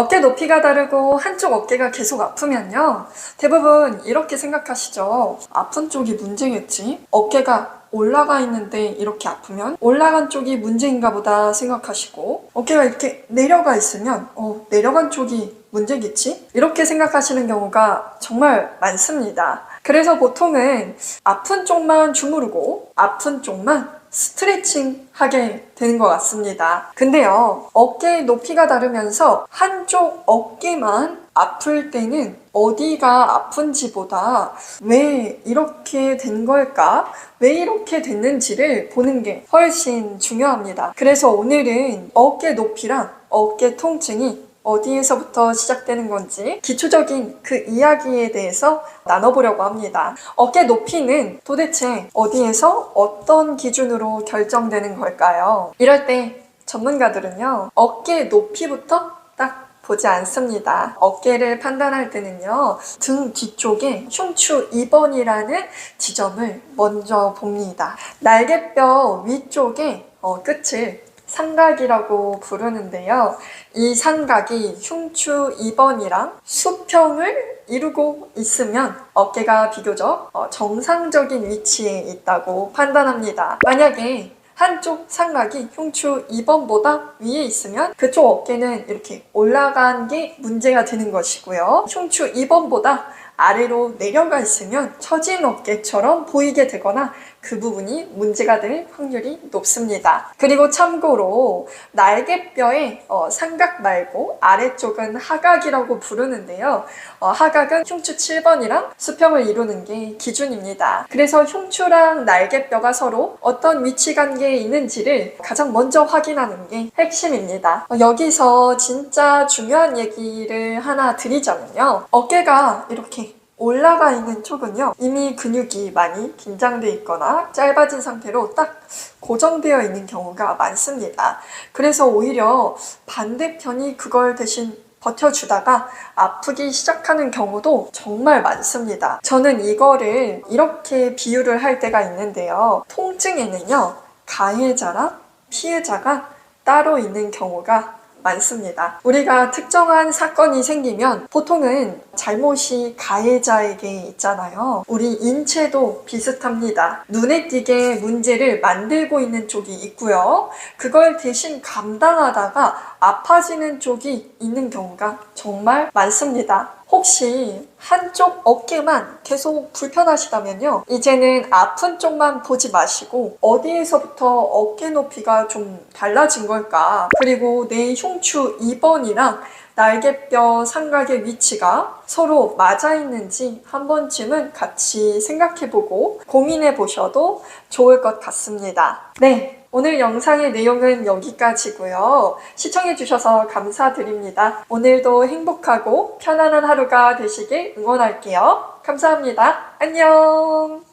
어깨 높이가 다르고 한쪽 어깨가 계속 아프면요. 대부분 이렇게 생각하시죠. 아픈 쪽이 문제겠지? 어깨가 올라가 있는데 이렇게 아프면 올라간 쪽이 문제인가 보다 생각하시고 어깨가 이렇게 내려가 있으면 어, 내려간 쪽이 문제겠지? 이렇게 생각하시는 경우가 정말 많습니다. 그래서 보통은 아픈 쪽만 주무르고 아픈 쪽만 스트레칭 하게 되는 것 같습니다. 근데요, 어깨 높이가 다르면서 한쪽 어깨만 아플 때는 어디가 아픈지보다 왜 이렇게 된 걸까? 왜 이렇게 됐는지를 보는 게 훨씬 중요합니다. 그래서 오늘은 어깨 높이랑 어깨 통증이 어디에서부터 시작되는 건지 기초적인 그 이야기에 대해서 나눠보려고 합니다. 어깨 높이는 도대체 어디에서 어떤 기준으로 결정되는 걸까요? 이럴 때 전문가들은요, 어깨 높이부터 딱 보지 않습니다. 어깨를 판단할 때는요, 등 뒤쪽에 흉추 2번이라는 지점을 먼저 봅니다. 날개뼈 위쪽에 어, 끝을 삼각이라고 부르는데요. 이 삼각이 흉추 2번이랑 수평을 이루고 있으면 어깨가 비교적 어, 정상적인 위치에 있다고 판단합니다. 만약에 한쪽 삼각이 흉추 2번보다 위에 있으면 그쪽 어깨는 이렇게 올라간 게 문제가 되는 것이고요. 흉추 2번보다 아래로 내려가 있으면 처진 어깨처럼 보이게 되거나 그 부분이 문제가 될 확률이 높습니다. 그리고 참고로 날개뼈의 어, 삼각 말고 아래쪽은 하각이라고 부르는데요. 어, 하각은 흉추 7번이랑 수평을 이루는 게 기준입니다. 그래서 흉추랑 날개뼈가 서로 어떤 위치 관계에 있는지를 가장 먼저 확인하는 게 핵심입니다. 어, 여기서 진짜 중요한 얘기를 하나 드리자면요. 어깨가 이렇게 올라가 있는 쪽은요 이미 근육이 많이 긴장돼 있거나 짧아진 상태로 딱 고정되어 있는 경우가 많습니다. 그래서 오히려 반대편이 그걸 대신 버텨주다가 아프기 시작하는 경우도 정말 많습니다. 저는 이거를 이렇게 비유를 할 때가 있는데요. 통증에는요, 가해자랑 피해자가 따로 있는 경우가 많습니다. 우리가 특정한 사건이 생기면 보통은 잘못이 가해자에게 있잖아요. 우리 인체도 비슷합니다. 눈에 띄게 문제를 만들고 있는 쪽이 있고요. 그걸 대신 감당하다가 아파지는 쪽이 있는 경우가 정말 많습니다. 혹시 한쪽 어깨만 계속 불편하시다면요. 이제는 아픈 쪽만 보지 마시고 어디에서부터 어깨 높이가 좀 달라진 걸까? 그리고 내 흉추 2번이랑 날개뼈 삼각의 위치가 서로 맞아 있는지 한 번쯤은 같이 생각해보고 고민해 보셔도 좋을 것 같습니다. 네. 오늘 영상의 내용은 여기까지고요. 시청해주셔서 감사드립니다. 오늘도 행복하고 편안한 하루가 되시길 응원할게요. 감사합니다. 안녕!